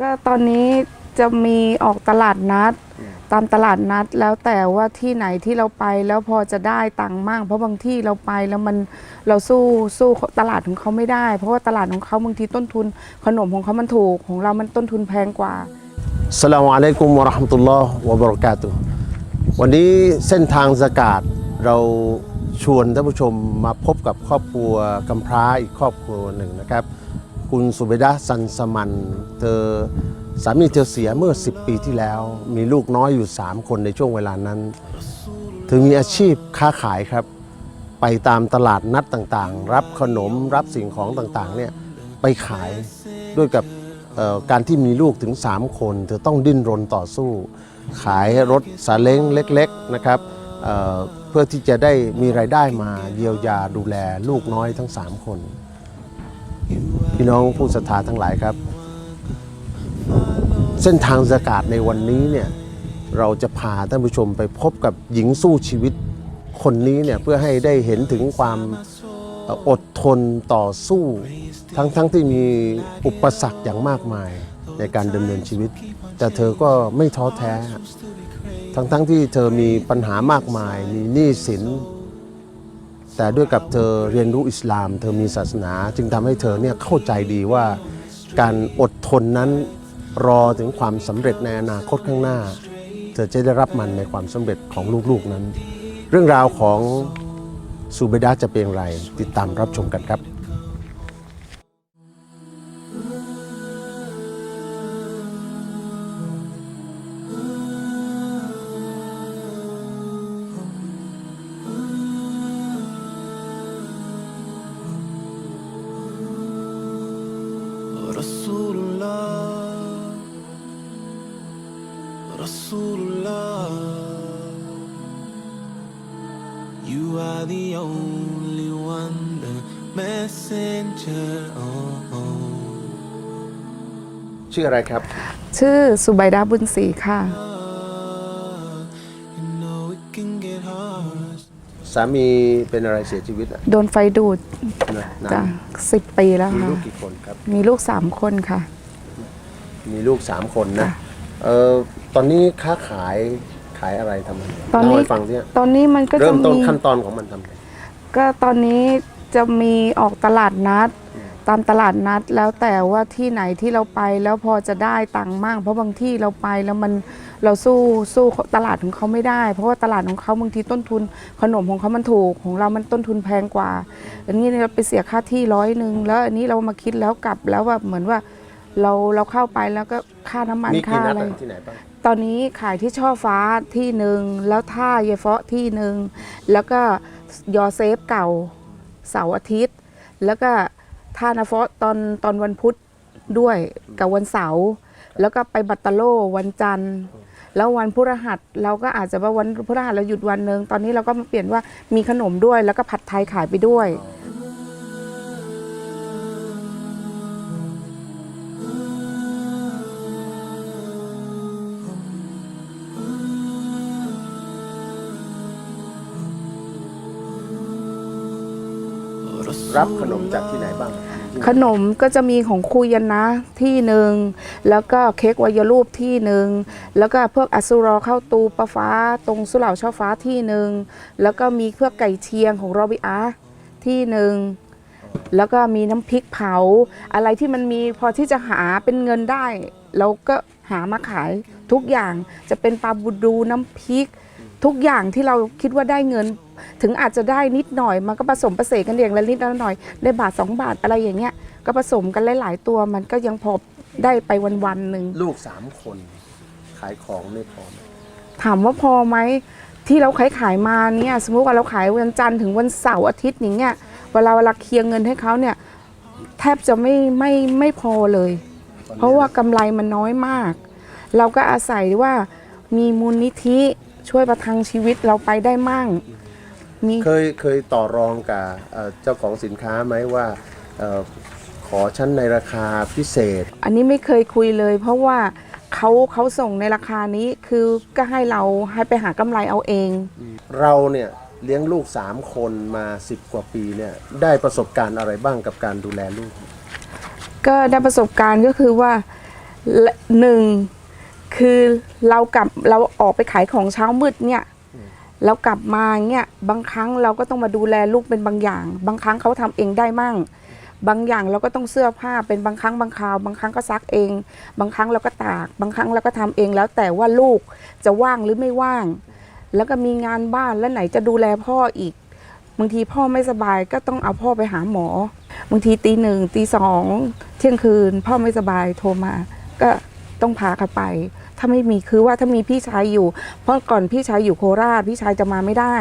ก็ตอนนี้จะมีออกตลาดนัด ตามตลาดนัดแล้วแต่ว่าที่ไหนที่เราไปแล้วพอจะได้ตังค์มั่งเพราะบางที่เราไปแล้วมันเราสู้สู้ตลาดของเขาไม่ได้ เพราะว่าตลาดของเขาบางทีต้นทุน ขนมของเขามันถูกของเรามันต้นทุนแพงกว่าสลามอะลัยกุมวะราะห์มตุลลอฮ์วะบราะกาตุวันนี้เส้นทางสกาดเราชวนท่านผู้ชมมาพบกับครอบครัวกำพร้าอีกครอบครัวหนึ่งนะครับ คุณสุเบดะซันสมัน เธอสามีเธอเสียเมื่อ 10 ปีที่แล้ว มีลูกน้อยอยู่ 3 คนในช่วงเวลานั้น เธอมีอาชีพค้าขายครับ ไปตามตลาดนัดต่างๆ รับขนมรับสิ่งของต่างๆเนี่ยไปขายด้วยกับการที่มีลูกถึง 3 คน เธอต้องดิ้นรนต่อสู้ ขายรถสาเล้งเล็กๆนะครับเเพื่อที่จะได้มีรายได้มาเยียวยาดูแลลูกน้อยทั้ง 3 คน พี่น้องผู้ศรัทธาทั้งหลายครับ เส้นทางสกาดในวันนี้เนี่ยเราจะพาท่านผู้ชมไปพบกับหญิงสู้ชีวิตคนนี้เนี่ยเพื่อให้ได้เห็นถึงความอดทนต่อสู้ ทั้งทั้งที่มีอุปสรรคอย่างมากมายในการดำเนินชีวิต แต่เธอก็ไม่ท้อแท้ ทั้งทั้งที่เธอมีปัญหามากมาย มีหนี้สิน แต่ด้วยกับเธอเรียนรู้อิสลาม เธอมีศาสนา จึงทำให้เธอเนี่ยเข้าใจดีว่า การอดทนนั้นรอถึงความสำเร็จในอนาคตข้างหน้า เธอจะได้รับมันในความสำเร็จของลูกๆนั้น เรื่องราวของซูเบดาจะเป็นอย่างไร ติดตามรับชมกันครับ are the only one the messenger oh, oh. ชื่ออะไรครับ ชื่อสุไบดาบุญศรีค่ะ You know it can get hard สามีเป็นอะไรเสียชีวิตอะโดนไฟดูดนะนาจ้ะนสิบปีแล้วมีค่ะ ลูกกี่คนครับ มีลูกสามคนค่ะ มีลูกสามคนนะเออตอนนี้ค้าขาย ขายอะไรทำไมตอนนี้ เล่าให้ฟังสิตอนนี้มันก็เริ่จะมต้นมีขั้นตอนของมันทำไงก็ตอนนี้จะมีออกตลาดนัด ตามตลาดนัดแล้วแต่ว่าที่ไหนที่เราไปแล้วพอจะได้ตังค์มั่งเพราะบางที่เราไปแล้วมันเราสู้สู้ตลาดของเขาไม่ได้ เพราะว่าตลาดของเขาบางทีต้นทุนขนมของเขามันถูกของเรามันต้นทุนแพงกว่า อันนี้เราไปเสียค่าที่ร้อยหนึ่งแล้วอันนี้เรามาคิดแล้วกลับแล้วว่าเหมือนว่า เราเราเข้าไปแล้วก็ค่าน้ำมันมีค่ากี่นัอะดไร อะที่ไหนบ้างตอนนี้ขายที่ช่อฟ้าที่หนึ่งแล้วท่าเยเฟาะที่หนึ่งแล้วก็ยอเซฟเก่าเสาร์อาทิตย์ แล้วก็ท่านาเฟาะตอนตอนวันพุธด้วยกับวันเสาร์แล้วก็ไปบัตตาโลวันจันทร์ แล้ววันพฤหัสเราก็อาจจะว่าวันพฤหัสเราหยุดวันหนึ่งตอนนี้เราก็มาเปลี่ยนว่ามีขนมด้วย แล้วก็ผัดไทยขายไปด้วย รับขนมจากที่ไหนบ้าง ขนมก็จะมีของคุยันนะที่หนึ่งแล้วก็เค้กวายรูปที่หนึ่งแล้วก็พวกอสซูรอเข้าตูปลาฟ้า ตรงสุเหร่าช่อฟ้าที่หนึ่งแล้วก็มีพวกไก่เชียงของโรบิอาที่หนึ่งแล้วก็มีน้ำพริกเผา อะไรที่มันมีพอที่จะหาเป็นเงินได้ เราก็หามาขายทุกอย่างจะเป็นปลาบูดูน้ำพริก ทุกอย่างที่เราคิดว่าได้เงิน ถึงอาจจะได้นิดหน่อยมันก็ผสมประเสกันอย่างละนิดละหน่อยได้บาทสองบาทอะไรอย่างเงี้ยก็ผสมกันหลาย ๆ ตัวมันก็ยังพอได้ไปวันๆหนึ่งลูกสามคน ขายของไม่พอไหมถามว่าพอไหมที่เราขายขายมาเนี่ยสมมติว่าเราขายวันจันทร์ถึงวันเสาร์อาทิตย์อย่างเงี้ยเวลาเวลาเคลียร์เงินให้เขาเนี่ย แทบจะไม่ไม่ไม่พอเลย เพราะว่ากำไรมันน้อยมาก เราก็อาศัยว่ามีมูลนิธิ ช่วยประทังชีวิตเราไปได้มั่งมีเคยเคยต่อรองกับเอ่อเจ้าของสินค้าไหมว่าเอ่อขอชั้นในราคาพิเศษ อันนี้ไม่เคยคุยเลย เพราะว่าเขาเขาส่งในราคานี้คือก็ให้เราให้ไปหากำไรเอาเอง เราเนี่ยเลี้ยงลูกสามคนมา 10 กว่าปีเนี่ยได้ประสบการณ์อะไรบ้างกับการดูแลลูก ก็ได้ประสบการณ์ก็คือว่าและหนึ่ง คือเรากลับเราออกไปขายของเช้ามืดเนี่ยเรากลับมาเนี่ยบางครั้งเราก็ต้องมาดูแลลูกเป็นบางอย่าง บางครั้งเขาทำเองได้มั่ง บางอย่างเราก็ต้องเสื้อผ้าเป็นบางครั้งบางคราว บางครั้งก็ซักเอง บางครั้งเราก็ตาก บางครั้งเราก็ทำเองแล้วแต่ว่าลูกจะว่างหรือไม่ว่าง แล้วก็มีงานบ้านแล้วไหนจะดูแลพ่ออีกบางทีพ่อไม่สบายก็ต้องเอาพ่อไปหาหมอบางทีตีหนึ่งตีสองเที่ยงคืน พ่อไม่สบายโทรมา ก็ต้องพาเขาไป ถ้าไม่มีคือว่าถ้ามีพี่ชายอยู่ เพราะก่อนพี่ชายอยู่โคราช พี่ชายจะมาไม่ได้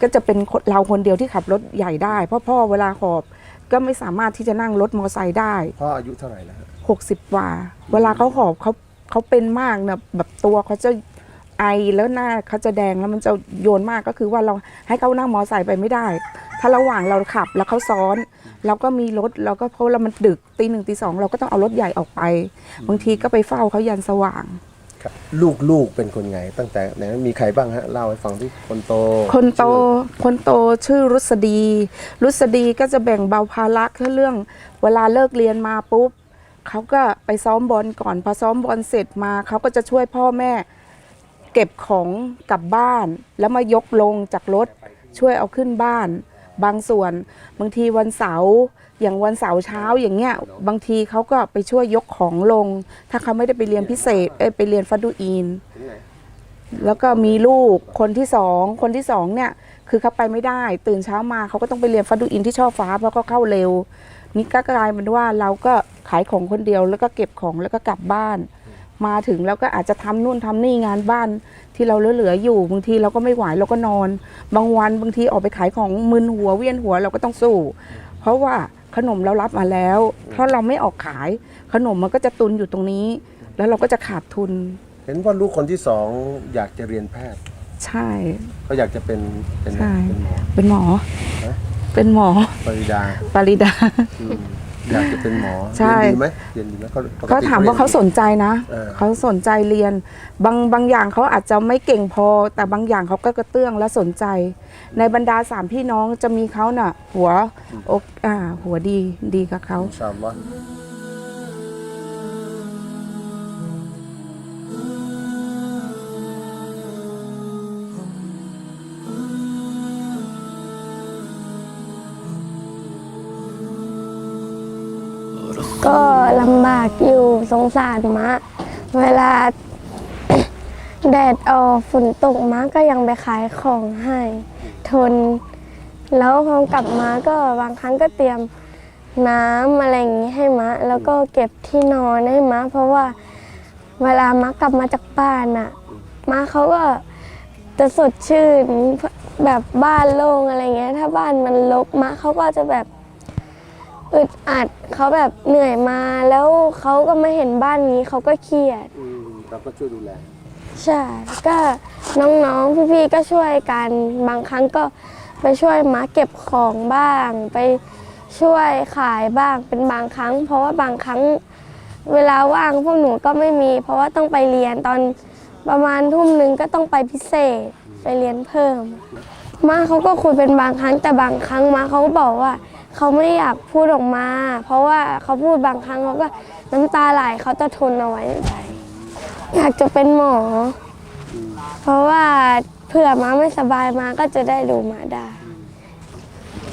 ก็จะเป็นคนเราคนเดียวที่ขับรถใหญ่ได้ เพราะพ่อเวลาหอบก็ไม่สามารถที่จะนั่งรถมอเตอร์ไซค์ได้พ่ออายุเท่าไหร่แล้วฮะหกสิบกว่า เวลาเขาหอบเขาเขาเป็นมากนะแบบตัวเขาจะไอแล้วหน้าเขาจะแดงแล้วมันจะโยนมากก็คือว่าเราให้เขานั่งมอไซค์ไปไม่ได้ ถ้าระหว่างเราขับแล้วเขาซ้อน เราก็มีรถเราก็เพราะเรามันดึกตีหนึ่งตีสองเราก็ต้องเอารถใหญ่ออกไป บางทีก็ไปเฝ้าเขายันสว่าง ครับลูกๆเป็นคนไง ตั้งแต่ไหนมีใครบ้างฮะเล่าให้ฟังที่คนโต คนโตชื่อคนโตชื่อรุษดี รุษดีก็จะแบ่งเบาภาระแค่เรื่อง เวลาเลิกเรียนมาปุ๊บเขาก็ไปซ้อมบอลก่อนพอซ้อมบอลเสร็จมาเขาก็จะช่วยพ่อแม่ เก็บของกลับบ้าน แล้วมายกลงจากรถช่วยเอาขึ้นบ้าน บางส่วน บางทีวันเสาร์อย่างวันเสาร์เช้าอย่างเงี้ยบางทีเขาก็ไปช่วยยกของลง ถ้าเขาไม่ได้ไปเรียนพิเศษเอ้ยไปเรียนฟัดดูอีนถึงไหนแล้วก็มีลูกคนที่สองคนที่สองเนี่ยคือเขาไปไม่ได้ ตื่นเช้ามาเขาก็ต้องไปเรียนฟัดดูอินที่ช่อฟ้าเพราะเขาเข้าเร็วนี่ก็กลายเป็นว่าเราก็ขายของคนเดียวแล้วก็เก็บของแล้วก็กลับบ้าน มาถึงแล้วก็อาจจะทำนู่นทำนี่งานบ้าน ที่เราเหลือๆอยู่บางทีเราก็ไม่ไหวเราก็นอน บางวันบางทีออกไปขายของมึนหัวเวียนหัวเราก็ต้องสู้ เพราะว่าขนมเรารับมาแล้วถ้าเราไม่ออกขายขนมมันก็จะตุนอยู่ตรงนี้ แล้วเราก็จะขาดทุน เห็นว่าลูกคนที่สองอยากจะเรียนแพทย์ ใช่เขาอยากจะเป็นเป็นใช่เป็นหมอเป็นหมอฮะเป็นหมอปริดาปริดา อืมอยากจะเป็นหมอใช่ เรียนดีไหมเรียนดีไหมเขาปติก็ถามว่าเขาสนใจนะ เออเขาสนใจเรียน บางบางอย่างเขาอาจจะไม่เก่งพอ แต่บางอย่างเขาก็กระเตื้องและสนใจ ในบรรดาสามพี่น้องจะมีเขาน่ะ หัวอกอ่าหัวดีดีกับเขาอินชาอัลล ก็ลำบากอยู่สงสารมะ เวลา แดดออกฝนตกมะก็ยังไปขายของให้ ทน แล้วพอกลับมาก็บางครั้งก็เตรียมน้ำอะไรอย่างนี้ให้มะ แล้วก็เก็บที่นอนให้มะ เพราะว่าเวลามะกลับมาจากบ้านน่ะมะเขาก็จะสดชื่นแบบบ้านโล่งอะไรเงี้ย ถ้าบ้านมันรกมะเขาก็จะแบบ อึดอัดเขาแบบเหนื่อยมาแล้วเขาก็ไม่เห็นบ้านนี้เขาก็เครียด อืมเราก็ช่วยดูแล ใช่ก็น้องๆ พี่ๆ ก็ช่วยกัน บางครั้งก็ไปช่วยมาเก็บของบ้าง ไปช่วยขายบ้างเป็นบางครั้ง เพราะว่าบางครั้งเวลาว่างพวกหนูก็ไม่มี เพราะว่าต้องไปเรียนตอนประมาณทุ่มหนึ่งก็ต้องไปพิเศษไปเรียนเพิ่ม มาเขาก็คุยเป็นบางครั้งแต่บางครั้งมาเขาก็บอกว่า เขาไม่อยากพูดออกมา เพราะว่าเขาพูดบางครั้งเขาก็น้ำตาไหลเขาจะทนเอาไว้ไม่ได้อยากจะเป็นหมอ เพราะว่าเผื่อมาไม่สบายมาก็จะได้ดูมาได้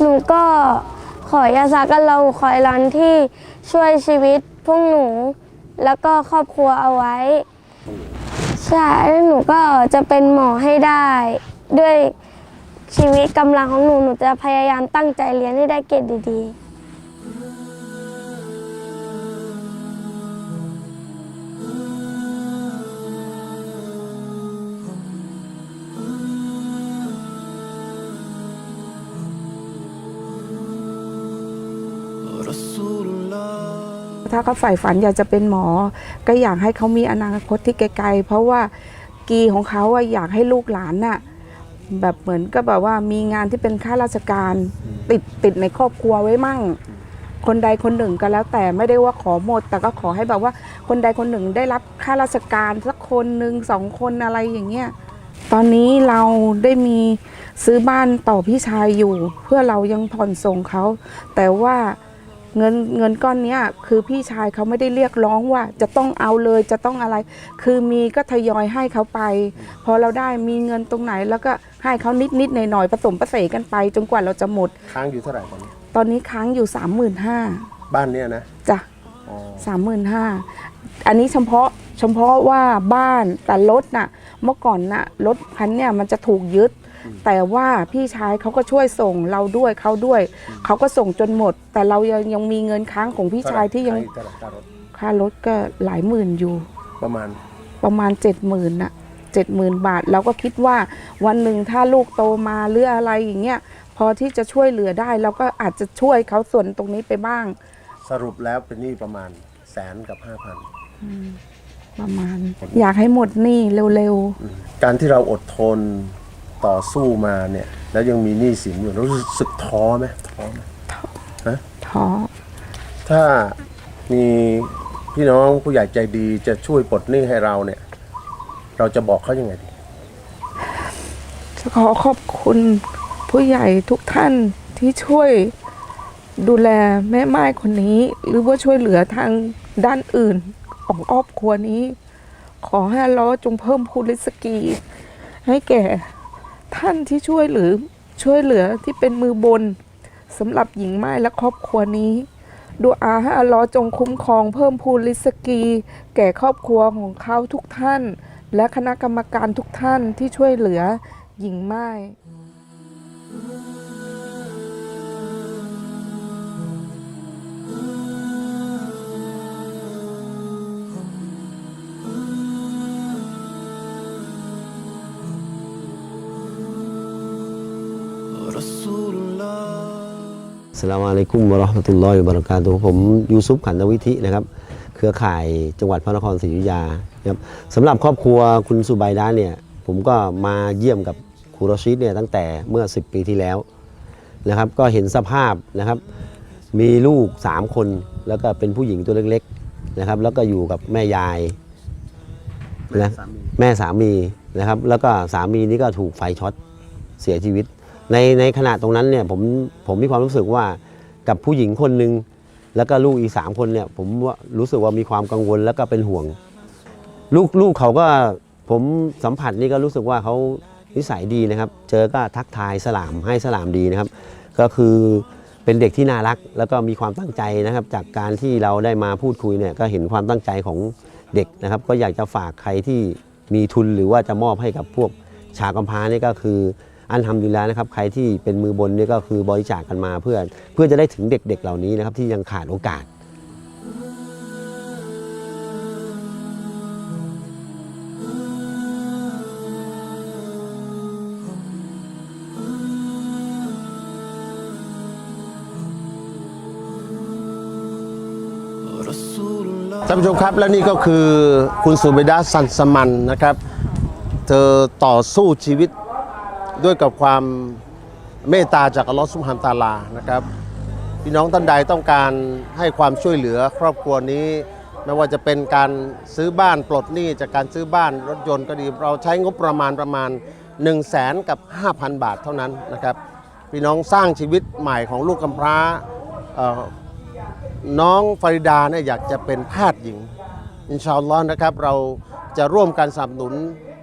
หนูก็ขอยาซากันเราคอยรันที่ช่วยชีวิตพวกหนู แล้วก็ครอบครัวเอาไว้ ใช่แล้วหนูก็จะเป็นหมอให้ได้ ด้วย ชีวิตกำลังของหนูหนูจะพยายามตั้งใจเรียนให้ได้เกรดดีๆ Rasulullah ถ้าเขาใฝ่ฝันอยากจะเป็นหมอ ก็อยากให้เขามีอนาคตที่ไกลๆ เพราะว่ากีของเขาอะอยากให้ลูกหลานน่ะ แบบเหมือนก็แบบว่ามีงานที่เป็นข้าราชการติดติดในครอบครัวไว้มั่ง คนใดคนหนึ่งก็แล้วแต่ไม่ได้ว่าขอหมด แต่ก็ขอให้แบบว่าคนใดคนหนึ่งได้รับข้าราชการสักคนหนึ่งสองคนอะไรอย่างเงี้ยตอนนี้เราได้มีซื้อบ้านต่อพี่ชายอยู่ เพื่อเรายังผ่อนส่งเขา แต่ว่า เงินเงินก้อนเนี้ยคือพี่ชายเขาไม่ได้เรียกร้องว่าจะต้องเอาเลยจะต้องอะไร คือมีก็ทยอยให้เขาไป พอเราได้มีเงินตรงไหน แล้วก็ให้เขานิดนิดๆหน่อยหน่อยๆผสมผสานกันไป จนกว่าเราจะหมด ค้างอยู่เท่าไหร่ตอนนี้ตอนนี้ค้างอยู่สามหมื่นห้าบ้านเนี้ยนะจ้ะอ๋อสามหมื่นห้าอันนี้เฉพาะเฉพาะว่าบ้านแต่รถน่ะ เมื่อก่อนน่ะรถคันเนี่ยมันจะถูกยึด แต่ว่าพี่ชายเขาก็ช่วยส่งเราด้วยเขาด้วยเขาก็ส่งจนหมด แต่เรายังยังมีเงินค้างของพี่ชายที่ยังเท่าไหร่ค่ารถค่ารถก็หลายหมื่นอยู่ ประมาณประมาณเจ็ดหมื่นน่ะเจ็ดหมื่นบาทเราก็คิดว่าวันหนึ่งถ้าลูกโตมาหรืออะไรอย่างเงี้ยพอที่จะช่วยเหลือได้เราก็อาจจะช่วยเขาส่วนตรงนี้ไปบ้าง สรุปแล้วเป็นหนี้ประมาณแสนกับห้าพัน ประมาณ อยากให้หมดหนี้เร็วการที่เราอดทน ต่อสู้มาเนี่ย แล้วยังมีหนี้สินอยู่รู้สึกท้อไหมท้อไหมๆท้อถ้ามีพี่น้องผู้ใหญ่ใจดีจะช่วยปลดหนี้ให้เราเนี่ย เราจะบอกเขายังไงดีจะขอขอบคุณผู้ใหญ่ทุกท่านที่ช่วยดูแลแม่ไม้คนนี้ หรือว่าช่วยเหลือทางด้านอื่นของครอบครัวนี้ ขอให้เลอฮ์จงเพิ่มพูลิสกี ให้แก่ ท่านที่ช่วยหรือช่วยเหลือที่เป็นมือบนสำหรับหญิงไม้และครอบครัวนี้ดูอาให้อัลลอฮ์จงคุ้มครองเพิ่มพูลิสกี แก่ครอบครัวของเขาทุกท่าน และคณะกรรมการทุกท่านที่ช่วยเหลือหญิงไม้ สลามอะลัยกุมวะราะห์มะตุลลอฮิวะบะเราะกาตุฮ์ผมยูซุปขันธวิธินะครับ เครือข่ายจังหวัดพระนครศรีอยุธยาครับสำหรับครอบครัวคุณสุไบดาเนี่ย ผมก็มาเยี่ยมกับครูรอชิดเนี่ยตั้งแต่เมื่อ 10 ปีที่แล้วนะครับ ก็เห็นสภาพนะครับ มีลูก 3 คนแล้วก็เป็นผู้หญิงตัวเล็กๆนะครับ แล้วก็อยู่กับแม่ยายนะแม่สามีนะครับ แล้วก็สามีนี่ก็ถูกไฟช็อตเสียชีวิต ในในขณะตรงนั้นเนี่ยผมผมมีความรู้สึกว่ากับผู้หญิงคนหนึ่งแล้วก็ลูกอีกสามคนเนี่ยผมว่ารู้สึกว่ามีความกังวลแล้วก็เป็นห่วง ลูกลูกเขาก็ผมสัมผัสนี่ก็รู้สึกว่าเขานิสัยดีนะครับ เจอก็ทักทายสลามให้สลามดีนะครับ ก็คือเป็นเด็กที่น่ารัก แล้วก็มีความตั้งใจนะครับ จากการที่เราได้มาพูดคุยเนี่ยก็เห็นความตั้งใจของเด็กนะครับ ก็อยากจะฝากใครที่มีทุนหรือว่าจะมอบให้กับพวกชาวกำพร้านี่ก็คือ อันทำดีแล้วนะครับใครที่เป็นมือบนเนี่ยก็คือบริจาคกกันมาเพื่อเพื่อจะได้ถึงเด็กๆเหล่านี้นะครับที่ยังขาดโอกาสท่านผู้ชมครับและนี่ก็คือคุณสุเบดาสันสมันนะครับ เธอต่อสู้ชีวิต ด้วยกับความเมตตาจากอัลลอฮฺสุบฮานตาลานะครับพี่น้องท่านใดต้องการให้ความช่วยเหลือครอบครัวนี้ ไม่ว่าจะเป็นการซื้อบ้านปลดหนี้จากการซื้อบ้านรถยนต์ก็ดี เราใช้งบประมาณประมาณ 1 0 0 0 0แสนกับ 5,000 บาทเท่านั้นนะครับพี่น้องสร้างชีวิตใหม่ของลูกกำพร้าน้องฟาริดาเนี่ยอยากจะเป็นแพทย์หญิง อินชาอัลลอฮ์นะครับ เราจะร่วมกันสนับสนุน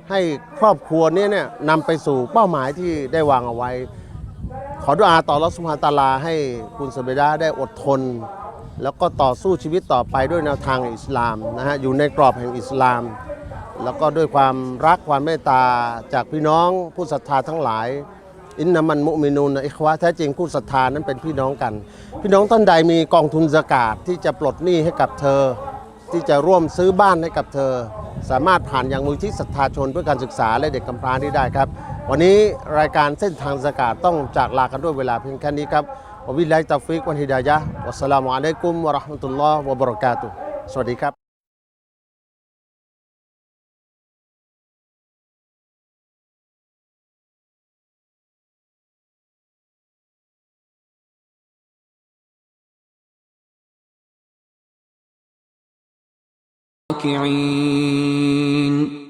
ให้ครอบครัวนี้เนี่ยนำไปสู่เป้าหมายที่ได้วางเอาไว้ ขอดุอาต่อรัสุภาตาลาให้คุณสเบดาได้อดทน แล้วก็ต่อสู้ชีวิตต่อไปด้วยแนวทางอิสลามนะฮะอยู่ในกรอบแห่งอิสลาม แล้วก็ด้วยความรักความเมตตาจากพี่น้องผู้ศรัทธาทั้งหลาย อินนามันมุมินูนอิควะแท้จริงผู้ศรัทธานั้นเป็นพี่น้องกัน พี่น้องท่านใดมีกองทุนสกาดที่จะปลดหนี้ให้กับเธอ ที่จะร่วมซื้อบ้านให้กับเธอ สามารถผ่านอย่างมูลที่ศรัทธาชนเพื่อการศึกษาและเด็กกำพร้าที่ได้ครับ วันนี้รายการเส้นทางสกาดต้องจากลากันด้วยเวลาเพียงแค่นี้ครับวบิลลาฮิตาฟิกวันฮิดายะวัสสลามุอะลัยกุมวะราะห์มะตุลลอฮ์วะบะเราะกาตุสวัสดีครับ راكعين